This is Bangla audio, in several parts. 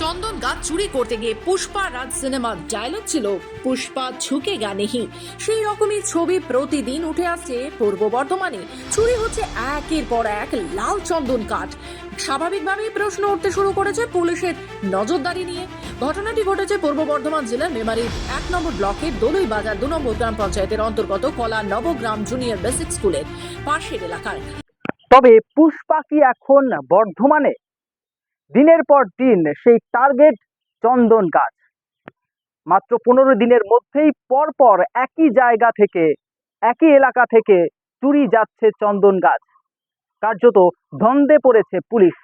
চন্দন গাছ চুরি করতে গিয়ে পুষ্পা রাজ সিনেমার ডায়লগ ছিল, পুষ্পা ঝুঁকে গা নেহি সেই রকমই ছবি প্রতিদিন উঠে আসছে পূর্ব বর্ধমানে। চুরি হচ্ছে একের পর এক লাল চন্দন কাঠ। স্বাভাবিকভাবেই প্রশ্ন উঠতে শুরু করেছে পুলিশের নজরদারি নিয়ে। ঘটনাটি ঘটেছে পূর্ব বর্ধমান জেলার মেমারির এক নম্বর ব্লকের দলুই বাজার দু নম্বর গ্রাম পঞ্চায়েতের অন্তর্গত কলা নবগ্রাম জুনিয়র বেসিক স্কুলের পাশের এলাকায়। তবে পুষ্পা কি এখন বর্ধমানে? দিনের পর দিন সেই টার্গেট চন্দন গাছ। মাত্র পনেরো দিনের মধ্যেই পরপর একই জায়গা থেকে, একই এলাকা থেকে চুরি যাচ্ছে চন্দন গাছ। কার্যত দ্বন্দ্বে পড়েছে পুলিশ।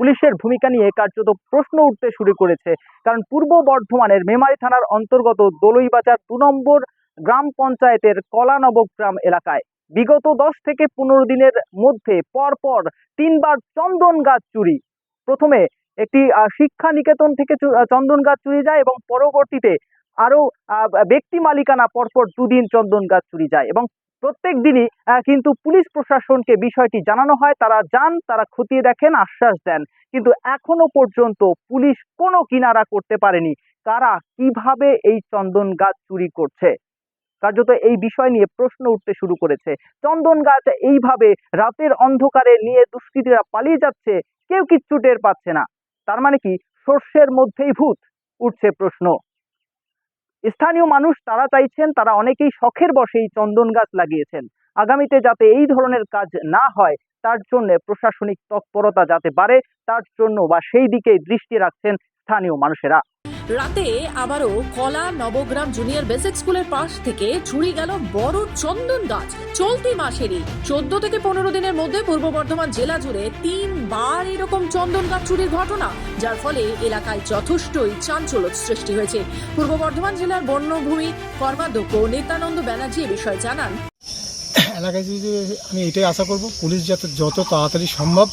পুলিশের ভূমিকা নিয়ে কার্যত প্রশ্ন উঠতে শুরু করেছে। কারণ পূর্ব বর্ধমানের মেমারি থানার অন্তর্গত দলইবাজার দু নম্বর গ্রাম পঞ্চায়েতের কলানবগ্রাম এলাকায় বিগত দশ থেকে পনেরো দিনের মধ্যে পরপর তিনবার চন্দন গাছ চুরি। প্রথমে একটি শিক্ষা নিকেতন থেকে চন্দন গাছ চুরি যায় এবং পরবর্তীতে আরও আহ, ব্যক্তি মালিকানা পরপর দুদিন চন্দন গাছ চুরি যায় এবং প্রত্যেক দিনই কিন্তু পুলিশ প্রশাসনকে বিষয়টি জানানো হয় তারা যান তারা খতিয়ে দেখেন আশ্বাস দেন। কিন্তু এখনও পর্যন্ত পুলিশ কোনো কিনারা করতে পারেনি। কারা কীভাবে এই চন্দন গাছ চুরি করছে? কার্যত এই বিষয় নিয়ে প্রশ্ন উঠতে শুরু করেছে। চন্দন গাছ এইভাবে রাতের অন্ধকারে নিয়ে দুষ্কৃতীরা পালিয়ে যাচ্ছে কেউ কিচ্ছু টের পাচ্ছে না। তার মানে কি? শস্যের মধ্যেই ভূত, উঠছে প্রশ্ন। স্থানীয় মানুষ তারা চাইছেন, তারা অনেকেই শখের বসেই চন্দন গাছ লাগিয়েছেন। আগামীতে যাতে এই ধরনের কাজ না হয়, তার জন্য প্রশাসনিক তৎপরতা যাতে পারে তার জন্য বা সেই দিকে দৃষ্টি রাখছেন স্থানীয় মানুষেরা। রাতে আবারও কলা নবগ্রাম জুনিয়র বেসিক স্কুলের পাশ থেকে চুরি গেল বড় চন্দন গাছ। চলতি মাসেরই চোদ্দ থেকে পনেরো দিনের মধ্যে পূর্ব বর্ধমান জেলা জুড়ে তিনবার এরকম চন্দন গাছ চুরির ঘটনা, যার ফলে এলাকায় যথেষ্টই চাঞ্চল্য সৃষ্টি হয়েছে। পূর্ব বর্ধমান জেলার বন্যভূমি কর্মাধ্যক্ষ নিত্যানন্দ ব্যানার্জি এ বিষয়ে জানান। এলাকায় যদি আমি এটাই আশা করব, পুলিশ যাতে যত তাড়াতাড়ি সম্ভব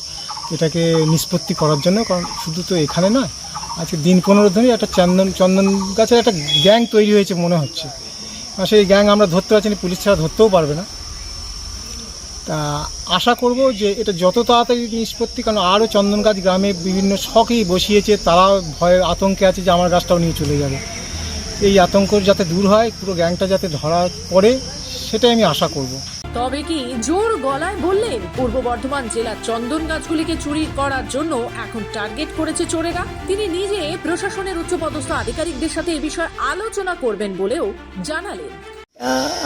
এটাকে নিষ্পত্তি করার জন্য, কারণ শুধু তো এখানে নয় আজকে দিন পনেরো ধরে একটা চন্দন চন্দন গাছের একটা গ্যাং তৈরি হয়েছে মনে হচ্ছে। আর সেই গ্যাং আমরা ধরতে পারছি না, পুলিশ ছাড়া ধরতেও পারবে না। তা আশা করব যে এটা যত তাড়াতাড়ি নিষ্পত্তি, কারণ আরও চন্দন গাছ গ্রামে বিভিন্ন শখেই বসিয়েছে তারা ভয়ের আতঙ্কে আছে যে আমার গাছটাও নিয়ে চলে যাবে। এই আতঙ্ক যাতে দূর হয়, পুরো গ্যাংটা যাতে ধরা পড়ে, সেটাই আমি আশা করব। তবে কি জোর গলায় বললেন? পূর্ব বর্ধমান জেলার চন্দন গাছগুলিকে চুরি করার জন্য এখন টার্গেট করেছে চোরেরা। তিনি নিজে প্রশাসনের উচ্চপদস্থ আধিকারিকদের সাথে এ বিষয়ে আলোচনা করবেন বলেও জানালেন।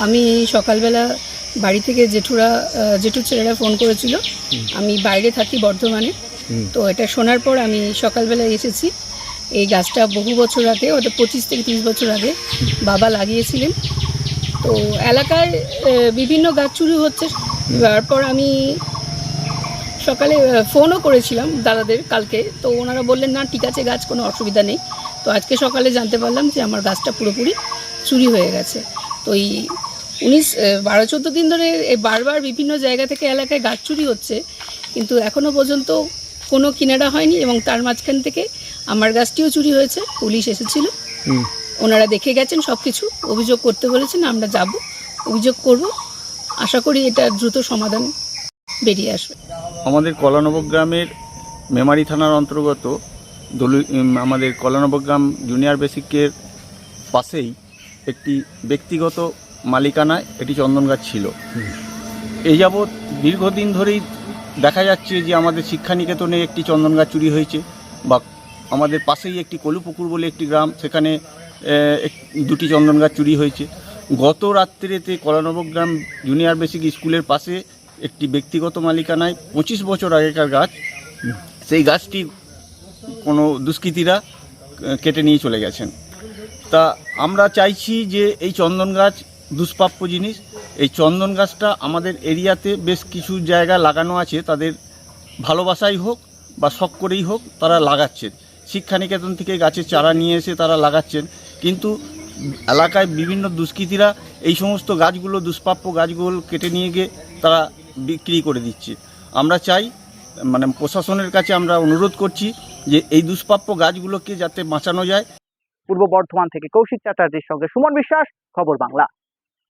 আমি সকালবেলা বাড়ি থেকে জেঠুরা জেঠুর ছেলেরা ফোন করেছিল। আমি বাইরে থাকি বর্ধমানে। তো এটা শোনার পর আমি সকালবেলা এসেছি। এই গাছটা বহু বছর আগে ওটা পঁচিশ থেকে তিরিশ বছর আগে বাবা লাগিয়েছিলেন। তো এলাকায় বিভিন্ন গাছ চুরি হচ্ছে। তারপর আমি সকালে ফোনও করেছিলাম দাদাদের কালকে। তো ওনারা বললেন, না, ঠিক আছে গাছ, কোনো অসুবিধা নেই। তো আজকে সকালে জানতে পারলাম যে আমার গাছটা পুরোপুরি চুরি হয়ে গেছে। তো এই উনিশ বারো, চোদ্দ দিন ধরে বারবার বিভিন্ন জায়গা থেকে এলাকায় গাছ চুরি হচ্ছে। কিন্তু এখনও পর্যন্ত কোনো কিনারা হয়নি এবং তার মাঝখান থেকে আমার গাছটিও চুরি হয়েছে। পুলিশ এসেছিল। ওনারা দেখে গেছেন সব কিছু অভিযোগ করতে বলেছেন, আমরা যাব, অভিযোগ করব। আশা করি এটা দ্রুত সমাধান বেরিয়ে আসবে। আমাদের কলানবগ্রামের মেমারি থানার অন্তর্গত দলু আমাদের কলানবগ্রাম জুনিয়র বেসিকের পাশেই একটি ব্যক্তিগত মালিকানায় এটি চন্দন গাছ ছিল। এই যাবৎ দীর্ঘদিন ধরেই দেখা যাচ্ছে যে আমাদের শিক্ষানিকেতনে একটি চন্দন গাছ চুরি হয়েছে বা আমাদের পাশেই একটি কলুপুকুর বলে একটি গ্রাম, সেখানে দুটি চন্দন গাছ চুরি হয়েছে। গত রাত্রিতে কলানবগ্রাম জুনিয়র বেসিক স্কুলের পাশে একটি ব্যক্তিগত মালিকানায় পঁচিশ বছর আগেকার গাছ, সেই গাছটি কোনো দুষ্কৃতীরা কেটে নিয়ে চলে গেছেন। তা আমরা চাইছি যে এই চন্দন গাছ দুষ্প্রাপ্য জিনিস। এই চন্দন গাছটা আমাদের এরিয়াতে বেশ কিছু জায়গা লাগানো আছে। তাদের ভালোবাসাই হোক বা শখ করেই হোক তারা লাগাচ্ছেন শিক্ষানিকেতন থেকে গাছের চারা নিয়ে এসে তারা লাগাচ্ছেন। কিন্তু এলাকায় বিভিন্ন দুষ্কৃতীরা এই সমস্ত গাছগুলো, দুষ্প্রাপ্য গাছগুলো কেটে নিয়ে গিয়ে তারা বিক্রি করে দিচ্ছে। আমরা চাই মানে প্রশাসনের কাছে আমরা অনুরোধ করছি যে এই দুষ্প্রাপ্য গাছগুলোকে যাতে বাঁচানো যায়। পূর্ব বর্ধমান থেকে কৌশিক চ্যাটার্জির সঙ্গে সুমন বিশ্বাস, খবর বাংলা।